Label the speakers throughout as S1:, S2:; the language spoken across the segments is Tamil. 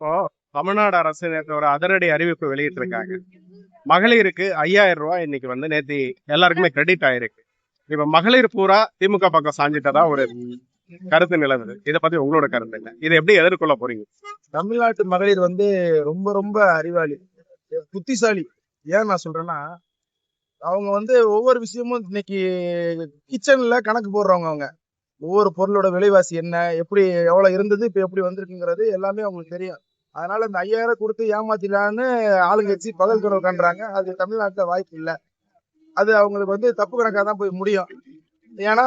S1: இப்போ தமிழ்நாடு அரசு நேற்று ஒரு அதிரடி அறிவிப்பு வெளியிட்டிருக்காங்க. மகளிருக்கு ஐயாயிரம் ரூபாய் இன்னைக்கு வந்து நேத்தி எல்லாருக்குமே கிரெடிட் ஆயிருக்கு. இப்ப மகளிர் பூரா திமுக பக்கம் சாஞ்சிட்டதா ஒரு கருத்து நிலவுது. இதை பத்தி உங்களோட கருத்து என்ன? இதை எப்படி எதிர்கொள்ள போறீங்க?
S2: தமிழ்நாட்டு மகளிர் வந்து ரொம்ப ரொம்ப அறிவாளி புத்திசாலி. ஏன் நான் சொல்றேன்னா அவங்க வந்து ஒவ்வொரு விஷயமும் இன்னைக்கு கிச்சன்ல கணக்கு போடுறவங்க அவங்க. ஒவ்வொரு பொருளோட விலைவாசி என்ன எப்படி எவ்வளவு இருந்தது இப்ப எப்படி வந்திருக்குங்கிறது எல்லாமே அவங்களுக்கு தெரியும். அதனால இந்த ஐயாயிரம் கொடுத்து ஏமாத்திடலான்னு ஆளுங்கட்சி பகல் கனவு கண்றாங்க அது தமிழ்நாட்டில் வாய்ப்பு இல்லை. அது அவங்களுக்கு வந்து தப்பு கணக்காக தான் போய் முடியும். ஏன்னா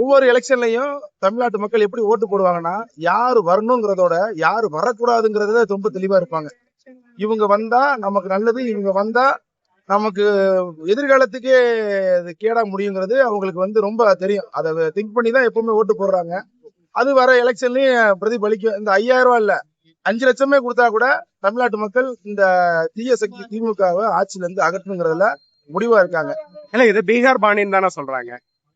S2: ஒவ்வொரு எலெக்ஷன்லையும் தமிழ்நாட்டு மக்கள் எப்படி ஓட்டு போடுவாங்கன்னா யார் வரணுங்கிறதோட யார் வரக்கூடாதுங்கிறத ரொம்ப தெளிவாக இருப்பாங்க. இவங்க வந்தா நமக்கு நல்லது இவங்க வந்தா நமக்கு எதிர்காலத்துக்கே அது கேடா முடியுங்கிறது அவங்களுக்கு வந்து ரொம்ப தெரியும். அதை திங்க் பண்ணி தான் எப்பவுமே ஓட்டு போடுறாங்க. அது வர எலெக்ஷன்லயும் பிரதிபலிக்கும். இந்த ஐயாயிரம் ரூபாய் இல்ல. அஞ்சு லட்சமே கொடுத்தா கூட தமிழ்நாட்டு மக்கள் இந்த தீய சக்தி திமுகவை ஆட்சியில இருந்து அகற்றணுங்கிறதுல முடிவா இருக்காங்க.
S1: இல்ல இது பீகார் பாணின்னு தானே சொல்றாங்க.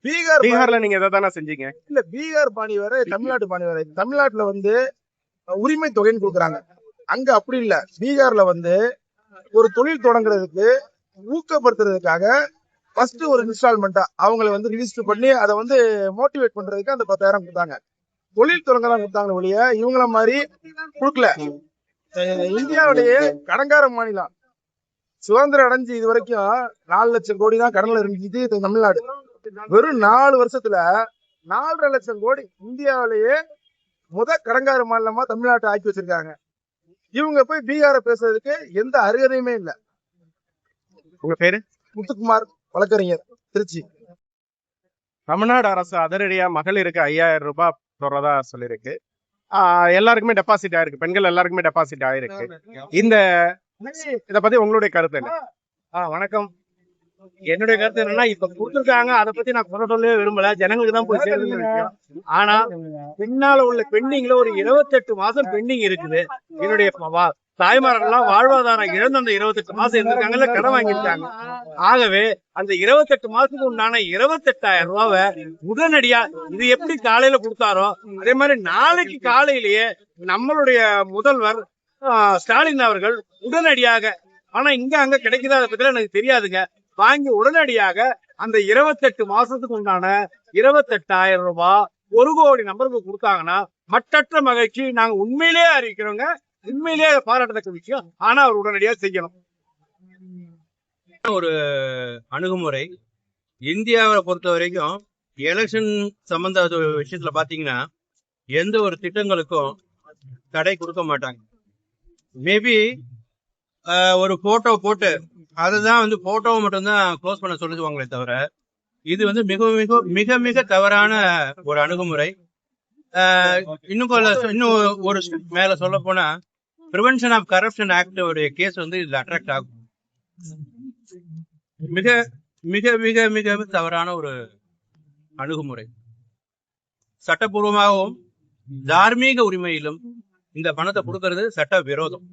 S2: பீகார்
S1: பீகார்ல நீங்க இதை தானே செஞ்சீங்க?
S2: இல்ல பீகார் பாணி வேற தமிழ்நாட்டு பாணி வேற தமிழ்நாட்டுல வந்து உரிமை தொகைன்னு கொடுக்குறாங்க. அங்க அப்படி இல்ல. பீகார்ல வந்து ஒரு தொழில் தொடங்குறதுக்கு ஊக்கப்படுத்துறதுக்காக ஃபர்ஸ்ட் ஒரு இன்ஸ்டால்மெண்டா அவங்கள வந்து ரிஜிஸ்டர் பண்ணி அதை வந்து மோட்டிவேட் பண்றதுக்கு அந்த பத்தாயிரம் கொடுத்தாங்க. தொழில் தொடங்க தான் கொடுத்தாங்க ஒழிய இவங்கள மாதிரி கொடுக்கல. இந்தியாவுடைய கடங்கார மாநிலம். சுதந்திரம் அடைஞ்சு இது வரைக்கும் நாலு லட்சம் கோடி தான் கடன்ல இருந்துச்சு தமிழ்நாடு. வெறும் நாலு வருஷத்துல நாலரை லட்சம் கோடி இந்தியாவிலேயே முத கடங்கார மாநிலமா தமிழ்நாட்டை ஆக்கி வச்சிருக்காங்க. இவங்க போய் பீகார பேசுறதுக்கு எந்த அருகதையுமே இல்ல.
S1: உங்க பேரு?
S2: முத்துக்குமார் வழக்கறிஞர் திருச்சி.
S1: தமிழ்நாடு அரசு அதிரடியா மகளிருக்கு ஐயாயிரம் ரூபாய் தொடரதா சொல்லியிருக்கு. ஆஹ் எல்லாருக்குமே டெபாசிட் ஆயிருக்கு. பெண்கள் எல்லாருக்குமே டெபாசிட் ஆயிருக்கு. இந்த இத பத்தி உங்களுடைய கருத்து என்ன?
S3: ஆ வணக்கம். என்னுடைய கருத்து என்னன்னா இப்ப கொடுத்துருக்காங்க அதை பத்தி நான் குறை சொல்லவே விரும்பல. ஜனங்களுக்கு தான் போய் சேருது ஆனா பின்னால உள்ள பெண்டிங்ல ஒரு இருபத்தெட்டு மாசம் பெண்டிங் இருக்குது. என்னுடைய தாய்மார்கள்லாம் வாழ்வாதாரம் இழந்து அந்த இருபத்தெட்டு மாசம் இருந்திருக்காங்கல்ல கடன் வாங்கியிருக்காங்க. ஆகவே அந்த இருபத்தெட்டு மாசத்துக்கு உண்டான இருபத்தெட்டாயிரம் ரூபாவை உடனடியா இது எப்படி காலையில கொடுத்தாரோ அதே மாதிரி நாளைக்கு காலையிலேயே நம்மளுடைய முதல்வர் ஸ்டாலின் அவர்கள் உடனடியாக ஆனா இங்க அங்க கிடைக்குதா அதை பத்தி எனக்கு தெரியாதுங்க வாங்கி உடனடியாக அந்த இருபத்தெட்டு மாசத்துக்கு உண்டான இருபத்தெட்டாயிரம் ரூபாய் ஒரு கோடி நம்பருக்கு கொடுத்தாங்கன்னா மட்டற்ற மகிழ்ச்சி நாங்க உண்மையிலேயே அறிவிக்கிறோங்க. உண்மையிலேயே பாராட்டத்தக்க விஷயம். ஆனா அவர் உடனடியா செய்யணும்.
S4: ஒரு அணுகுமுறை. இந்தியாவை பொறுத்த வரைக்கும் எலெக்ஷன் சம்பந்த விஷயத்துல பாத்தீங்கன்னா எந்த ஒரு திட்டங்களுக்கும் தடை கொடுக்க மாட்டாங்க. மேபி ஒரு போட்டோ போட்டு அதுதான் வந்து போட்டோவை மட்டும்தான் க்ளோஸ் பண்ண சொல்லுவாங்களே தவிர இது வந்து மிக மிக மிக மிக தவறான ஒரு அணுகுமுறை. ஆஹ் இன்னும் இன்னும் ஒரு மேல சொல்ல போனா ப்ரிவென்ஷன் ஆஃப் கரப்ஷன் ஆக்ட் உடைய கேஸ் வந்து இதுல அட்ராக்ட் ஆகும். மிக மிக மிக மிக தவறான ஒரு அணுகுமுறை. சட்டப்பூர்வமாகவும் தார்மீக உரிமையிலும் இந்த பணத்தை கொடுக்கறது சட்ட விரோதம்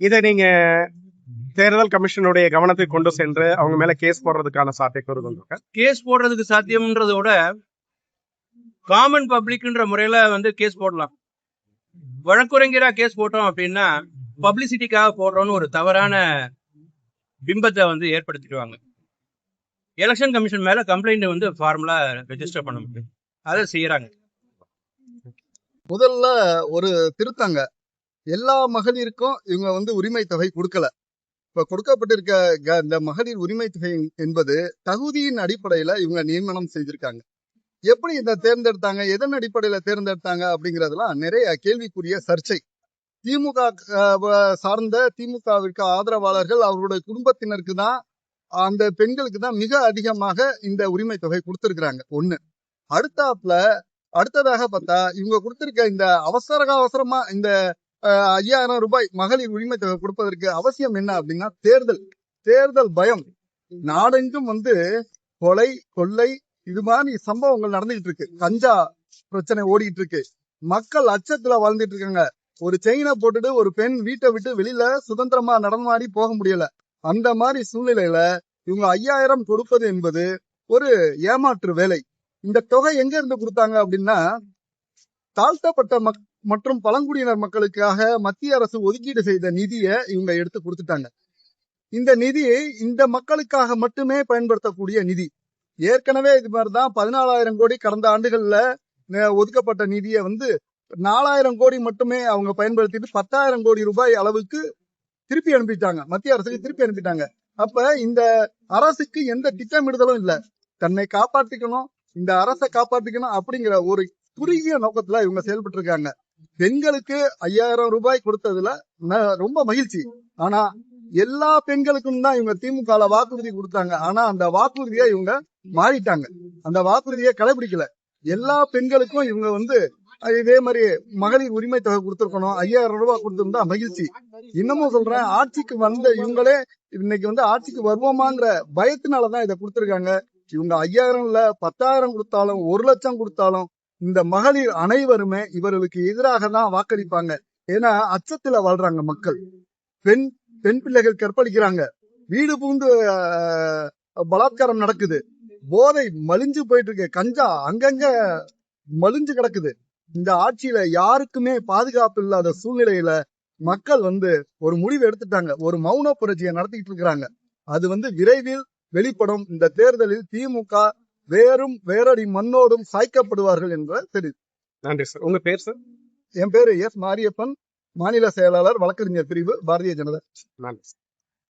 S1: இதை நீங்க தேர்தல் கமிஷனுடைய கவனத்துக்கு கொண்டு சென்று அவங்க மேல கேஸ் போடுறதுக்கான சாத்தியக்கூறு கொண்டிருக்க
S4: கேஸ் போடுறதுக்கு சாத்தியம்ன்றதை விட காமன் பப்ளிக்ன்ற முறையில வந்து கேஸ் போடலாம். வழக்குரைஞரா கேஸ் போட்டோம் அப்படின்னா பப்ளிசிட்டிக்காக போடுறோம்னு ஒரு தவறான பிம்பத்தை வந்து ஏற்படுத்திடுவாங்க. எலெக்ஷன் கமிஷன் மேல கம்ப்ளைண்ட் வந்து ஃபார்முலா ரெஜிஸ்டர் பண்ண முடியும். அதை செய்யறாங்க.
S5: முதல்ல ஒரு திருத்தங்க. எல்லா மகளிருக்கும் இவங்க வந்து உரிமை தொகை கொடுக்கல. இப்ப கொடுக்கப்பட்டிருக்க இந்த மகளிர் உரிமை தொகை என்பது தகுதியின் அடிப்படையில இவங்க நியமனம் செய்திருக்காங்க எப்படி இதை தேர்ந்தெடுத்தாங்க எதன் அடிப்படையில தேர்ந்தெடுத்தாங்க அப்படிங்கறதெல்லாம் நிறைய கேள்விக்குரிய சர்ச்சை. திமுக சார்ந்த திமுகவிற்கு ஆதரவாளர்கள் அவருடைய குடும்பத்தினருக்கு தான் அந்த பெண்களுக்கு தான் மிக அதிகமாக இந்த உரிமை தொகை கொடுத்திருக்கிறாங்க. ஒண்ணு. அடுத்தாப்புல அடுத்ததாக பார்த்தா இவங்க கொடுத்திருக்க இந்த அவசர அவசரமா இந்த அஹ், ஐயாயிரம் ரூபாய் மகளிர் உரிமை தொகை கொடுப்பதற்கு அவசியம் என்ன அப்படின்னா தேர்தல். தேர்தல் பயம். நாடெங்கும் வந்து கொலை கொள்ளை இது மாதிரி சம்பவங்கள் நடந்துகிட்டு இருக்கு கஞ்சா பிரச்சனை ஓடிட்டு இருக்கு மக்கள் அச்சத்துல வாழ்ந்துட்டு இருக்காங்க ஒரு செயினை போட்டுட்டு ஒரு பெண் வீட்டை விட்டு வெளியில சுதந்திரமா நடமாடி போக முடியல. அந்த மாதிரி சூழ்நிலையில இவங்க ஐயாயிரம் கொடுப்பது என்பது ஒரு ஏமாற்று வேலை. இந்த தொகை எங்க இருந்து கொடுத்தாங்க அப்படின்னா தாழ்த்தப்பட்ட மக் மற்றும் பழங்குடியினர் மக்களுக்காக மத்திய அரசு ஒதுக்கீடு செய்த நிதியை இவங்க எடுத்து கொடுத்துட்டாங்க. இந்த நிதியை இந்த மக்களுக்காக மட்டுமே பயன்படுத்தக்கூடிய நிதி. ஏற்கனவே இது மாதிரிதான் பதினாலாயிரம் கோடி கடந்த ஆண்டுகள்ல ஒதுக்கப்பட்ட நிதியை வந்து நாலாயிரம் கோடி மட்டுமே அவங்க பயன்படுத்திட்டு பத்தாயிரம் கோடி ரூபாய் அளவுக்கு திருப்பி அனுப்பிட்டாங்க. மத்திய அரசுக்கு திருப்பி அனுப்பிட்டாங்க. அப்ப இந்த அரசுக்கு எந்த திட்டமிடுதலும் இல்ல. தன்னை காப்பாற்றிக்கணும் இந்த அரசை காப்பாற்றிக்கணும் அப்படிங்கிற ஒரு குறுகிய நோக்கத்துல இவங்க செயல்பட்டு இருக்காங்க பெண்களுக்கு ஐயாயிரம் ரூபாய் கொடுத்ததுல ரொம்ப மகிழ்ச்சி. ஆனா எல்லா பெண்களுக்கும் தான் இவங்க திமுக வாக்குறுதி கொடுத்தாங்க. ஆனா அந்த வாக்குறுதியை இவங்க மாறிட்டாங்க. அந்த வாக்குறுதியை கடைபிடிக்கல. எல்லா பெண்களுக்கும் இவங்க வந்து இதே மாதிரி மகளிர் உரிமை தொகை கொடுத்துருக்கணும் ஐயாயிரம் ரூபாய் கொடுத்துருந்தா மகிழ்ச்சி. இன்னமும் சொல்றேன் ஆட்சிக்கு வந்த இவங்களே இன்னைக்கு வந்து ஆட்சிக்கு வருவோமாங்கிற பயத்தினாலதான் இதை கொடுத்திருக்காங்க. இவங்க ஐயாயிரம் இல்ல பத்தாயிரம் கொடுத்தாலும் ஒரு லட்சம் கொடுத்தாலும் இந்த மகளிர் அனைவருமே இவர்களுக்கு எதிராக தான் வாக்களிப்பாங்க. ஏன்னா அச்சத்துல வாழ்றாங்க மக்கள். பெண் பெண் பிள்ளைகள் கற்பழிக்கிறாங்க. வீடு பூந்து ஆஹ், பலாத்காரம் நடக்குது. போதை மலிஞ்சு போயிட்டு இருக்கு கஞ்சா அங்கங்க மலிஞ்சு கிடக்குது. இந்த ஆட்சியில யாருக்குமே பாதுகாப்பு இல்லாத சூழ்நிலையில மக்கள் வந்து ஒரு முடிவு எடுத்துட்டாங்க. ஒரு மௌன புரட்சியை நடத்திட்டு இருக்கிறாங்க. அது வந்து விரைவில் வெளிப்படும். இந்த தேர்தலில் திமுக வேரும் வேரடி மண்ணோடும் சாய்க்கப்படுவார்கள் என்ற தெரியுது
S1: நன்றி சார் உங்க பேர் சார்
S5: என் பேரு எஸ் மாரியப்பன். மாநில செயலாளர் வழக்கறிஞர் பிரிவு பாரதிய ஜனதா.
S1: நன்றி.